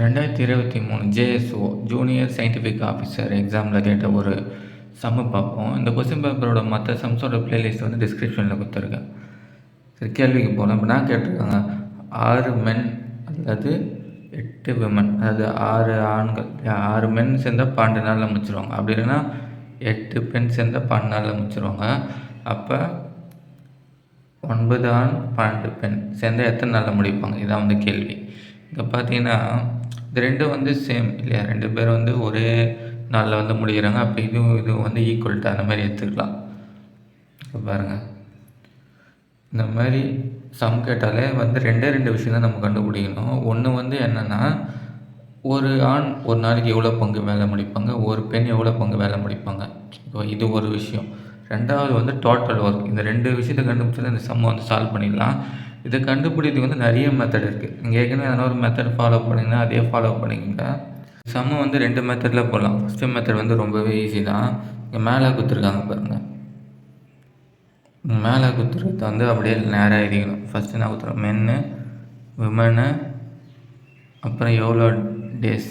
ரெண்டாயிரத்தி இருபத்தி மூணு ஜேஎஸ்ஓ ஜூனியர் சயின்டிஃபிக் ஆஃபீஸர் எக்ஸாமில் கேட்ட ஒரு சம்மு பார்ப்போம். இந்த கொஸ்டின் பேப்பரோட மற்ற சம்ஸோட பிளேலிஸ்ட் வந்து டிஸ்கிரிப்ஷனில் கொடுத்துருக்கேன். சரி கேள்விக்கு போகலாம் இப்போ நான் கேட்டிருக்காங்க. ஆறு மென் அல்லது எட்டு விமன் அதாவது ஆறு ஆண்கள். ஆறு மென் சேர்ந்தால் பன்னெண்டு நாளில் முடிச்சிருவாங்க. அப்படி இல்லைன்னா எட்டு பெண் சேர்ந்தால் பன்னெண்டு நாளில் முடிச்சிருவாங்க. அப்போ ஒன்பது ஆண் பன்னெண்டு பெண் சேர்ந்தால் எத்தனை நாளில் முடிப்பாங்க? இதான் வந்து கேள்வி. இங்கே பார்த்தீங்கன்னா இது ரெண்டும் வந்து சேம் இல்லையா? ரெண்டு பேரும் வந்து ஒரே நாளில் வந்து முடிக்கிறாங்க. அப்போ இதுவும் இதுவும் வந்து ஈக்குவல்ட்டு அந்த மாதிரி எடுத்துக்கலாம். இப்போ பாருங்கள் இந்த மாதிரி சம் கேட்டாலே வந்து ரெண்டே ரெண்டு விஷயம் தான் நம்ம கண்டுபிடிக்கணும். ஒன்று வந்து என்னென்னா ஒரு ஆண் ஒரு நாளைக்கு எவ்வளோ பங்கு வேலை முடிப்பாங்க? ஒரு பெண் எவ்வளோ பங்கு வேலை முடிப்பாங்க? இப்போ இது ஒரு விஷயம். ரெண்டாவது வந்து டோட்டல் ஒர்க் இந்த ரெண்டு விஷயத்தை கண்டுபிடிச்சா இந்த சம்மை வந்து சால்வ் பண்ணிடலாம். இதை கண்டுபிடிக்கிறதுக்கு வந்து நிறைய மெத்தட் இருக்குது நீங்கள் ஏற்கனவே எதனா ஒரு மெத்தட் ஃபாலோ பண்ணிங்கன்னா அதே ஃபாலோ பண்ணிக்கோங்க. சம்ம வந்து ரெண்டு மெத்தடில் போடலாம். ஃபஸ்ட்டு மெத்தட் வந்து ரொம்பவே ஈஸி தான். இங்கே மேலே கொடுத்துருக்காங்க பாருங்கள் மேலே குத்துறது வந்து அப்படியே நேராக எழுதிக்கணும். ஃபஸ்ட்டு நான் குத்துறேன் மென்னு விமனு அப்புறம் எவ்வளோ டேஸ்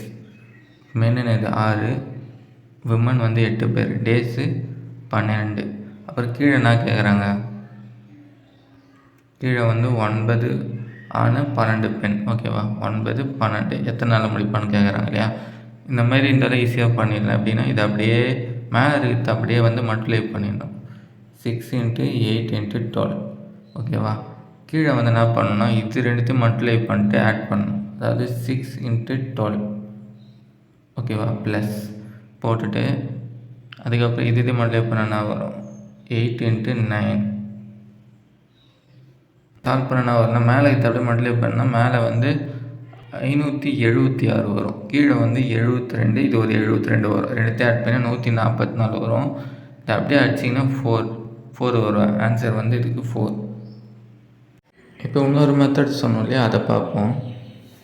மென்னு இது ஆறு விமன் வந்து எட்டு பேர். டேஸு பன்னெண்டு அப்புறம் கீழே என்ன கேட்குறாங்க கீழே வந்து ஒன்பது ஆணு பன்னெண்டு பெண். ஓகேவா ஒன்பது பன்னெண்டு. எத்தனை நாள் முடிப்பான்னு கேட்குறாங்க இல்லையா? இந்த மாதிரி இருந்தாலும் ஈஸியாக பண்ணிடலாம். அப்படின்னா இதை அப்படியே மேலே இருக்கிறது அப்படியே வந்து மல்டிப்ளை பண்ணிடணும். Six into eight into twelve ஓகேவா கீழே வந்து என்ன பண்ணணும்னா இது ரெண்டுத்தையும் மல்டிப்ளை பண்ணிட்டு ஆட் பண்ணணும். அதாவது சிக்ஸ் இன்ட்டு டுவெல் ஓகேவா ப்ளஸ் போட்டுட்டு அதுக்கப்புறம் இது இது மல்டிப்ளை பண்ண வரும்? எயிட் இன்ட்டு நைன் சால்வ் பண்ண வரணும். மேலே அப்படியே மல்டிப்ளை பண்ணால் மேலே வந்து ஐநூற்றி எழுபத்தி ஆறு வரும். கீழே வந்து எழுபத்தி ரெண்டு இது ஒரு எழுபத்தி ரெண்டு வரும். ரெண்டுத்தையும் ஆட் பண்ணால் நூற்றி நாற்பத்தி நாலு வரும். இது அப்படியே அடிச்சிங்கன்னா ஃபோர் ஃபோர் வரும். ஆன்சர் வந்து இதுக்கு ஃபோர் இப்போ இன்னொரு மெத்தட் சொன்னோம் இல்லையா? அதை பார்ப்போம்.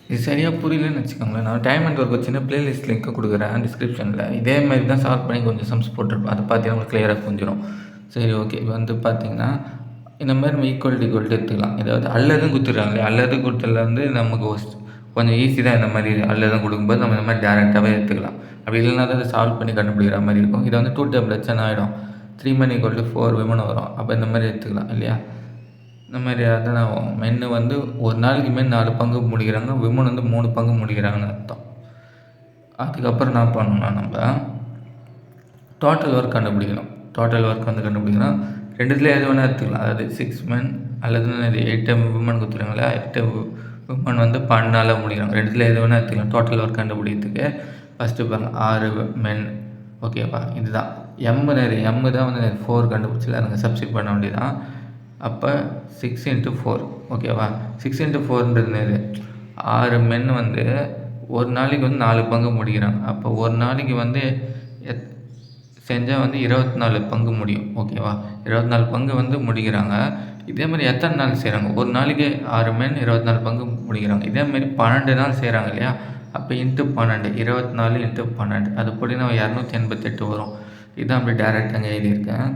இது சரியாக புரியலன்னு வச்சுக்கோங்களேன். நான் டைமண்ட் ஒர்க் சின்ன பிளேலிஸ்ட் லிங்க்கை கொடுக்குறேன் டிஸ்கிரிப்ஷனில் இதே மாதிரி தான் சால்வ் பண்ணி கொஞ்சம் சம்ஸ் போட்டிருப்பேன் அதை பார்த்தீங்கன்னா உங்களுக்கு கிளியராக புரிஞ்சிடும் சரி ஓகே இப்போ வந்து பார்த்தீங்கன்னா இந்த மாதிரி நம்ம ஈக்குவல் ஈக்குவல்ட்டு எடுத்துக்கலாம். ஏதாவது அல்லதும் கொடுத்துட்றாங்க இல்லையா? அல்லது கொடுத்ததில் வந்து நமக்கு கொஞ்சம் ஈஸி தான் இந்த மாதிரி அல்லதும் கொடுக்கும்போது நம்ம இந்த மாதிரி டேரெக்டாகவே எடுத்துக்கலாம். அப்படி இல்லைனா தான் அதை சால்வ் பண்ணி கண்டுபிடிக்கிற மாதிரி இருக்கும். இதை வந்து டூ டேபிள் ஆகிடும் த்ரீ மணி ஈக்குவல் டு ஃபோர் விமன் வரும். அப்போ இந்த மாதிரி எடுத்துக்கலாம் இல்லையா? இந்த மாதிரி அதான் மென்னு வந்து ஒரு நாளைக்கு மென் நாலு பங்கு முடிக்கிறாங்க விமன் வந்து மூணு பங்கு முடிக்கிறாங்கன்னு அர்த்தம். அதுக்கப்புறம் என்ன பண்ணணும்னா நம்ம டோட்டல் ஒர்க் கண்டுபிடிக்கணும். டோட்டல் ஒர்க் வந்து கண்டுபிடிக்கணும். ரெண்டுத்துல எது வேணால் எடுத்துக்கலாம். அதாவது சிக்ஸ் மென் அல்லது எயிட் உமன் கொடுத்துருங்களா எட்டு உமன் வந்து பன்னெண்டால் முடிக்கிறாங்க ரெண்டுத்துல எது வேணால் எடுத்துக்கலாம். டோட்டல் ஒர்க் கண்டுபிடிக்கிறதுக்கு ஃபஸ்ட்டு பாருங்கள் ஆறு மென் ஓகேவா இதுதான். எம்மு நிறைய எம்மு தான் வந்து ஃபோர் கண்டுபிடிச்சல அதுங்க சப்ஸ்டிட் பண்ண வேண்டியதான் அப்போ சிக்ஸ் இன்ட்டு ஃபோர் ஓகேவா சிக்ஸ் இன்ட்டு ஃபோர்ன்றது நிறைய ஆறு மென் வந்து ஒரு நாளைக்கு வந்து நாலு பங்கு முடிக்கிறாங்க. அப்போ ஒரு நாளைக்கு வந்து எத் செஞ்சால் வந்து இருபத்தி நாலு பங்கு முடியும். ஓகேவா இருபத்தி நாலு பங்கு வந்து முடிக்கிறாங்க. இதே மாதிரி எத்தனை நாள் செய்கிறாங்க ஒரு நாளைக்கு ஆறு மணி இருபத்தி நாலு பங்கு முடிக்கிறாங்க. இதே மாதிரி பன்னெண்டு நாள் செய்கிறாங்க இல்லையா? அப்போ இன்ட்டு பன்னெண்டு. இருபத்தி நாலு இன்ட்டு பன்னெண்டு. அது நம்ம இரநூத்தி எண்பத்தெட்டு வரும். இதான் அப்படி டேரெக்டாக அங்கே எழுதியிருக்கேன்.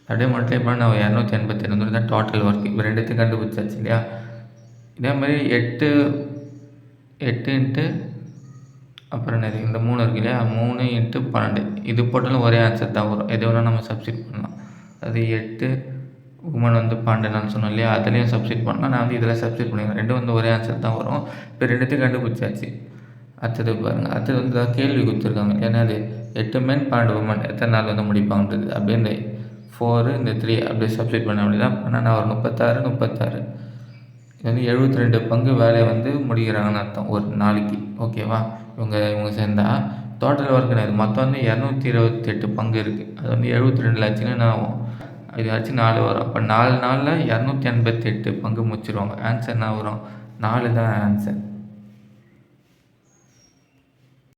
அப்படியே மட்டும் இப்போ நான் இரநூத்தி எண்பத்தெட்டு தான் டோட்டல் ஒர்க் இப்போ ரெண்டுத்தையும் கண்டுபிடிச்சாச்சு இல்லையா? இதே மாதிரி எட்டு எட்டு இன்ட்டு அப்புறம் என்னது? இந்த மூணு இருக்கு இல்லையா? மூணு எட்டு பன்னெண்டு. இது போட்டாலும் ஒரே ஆன்சர் தான் வரும். எது வேணால் நம்ம சப்ஸ்டிட் பண்ணலாம். அது எட்டு உமன் வந்து பன்னெண்டு நான் சொன்னோம் இல்லையா? அதுலேயும் சப்ஸ்டிட் பண்ணலாம். நான் வந்து இதில் சப்ஸ்டிட் பண்ணிக்கிறேன். ரெண்டும் வந்து ஒரே ஆன்சர் தான் வரும். இப்போ ரெண்டுத்தையும் கண்டுபிடிச்சாச்சு. அடுத்தது பாருங்கள் அடுத்தது வந்து கேள்வி கொடுத்துருக்காங்க. அது எட்டு மென் பன்னெண்டு உமன் எத்தனை நாள் வந்து முடிப்பாங்கன்றது. அப்படியே இந்த ஃபோரு இந்த த்ரீ அப்படியே சப்ஸ்டிட் பண்ண வேண்டியதான் பண்ணால் நான் ஒரு முப்பத்தாறு முப்பத்தாறு. இது வந்து எழுபத்தி ரெண்டு பங்கு வேலையை வந்து முடிக்கிறாங்கன்னு அர்த்தம். ஒரு நாளைக்கு. ஓகேவா இவங்க இவங்க சேர்ந்தால் டோட்டல் ஒர்க் இது மொத்தம் வந்து இரநூத்தி இருபத்தெட்டு பங்கு இருக்குது அது வந்து எழுபத்தி ரெண்டு லட்சம்னு என்ன ஆகும் இது ஆச்சு நாலு வரும். அப்போ நாலு நாளில் இரநூத்தி எண்பத்தி எட்டு பங்கு முடிச்சிருவாங்க. ஆன்சர் என்ன வரும்? நாலு தான் ஆன்சர்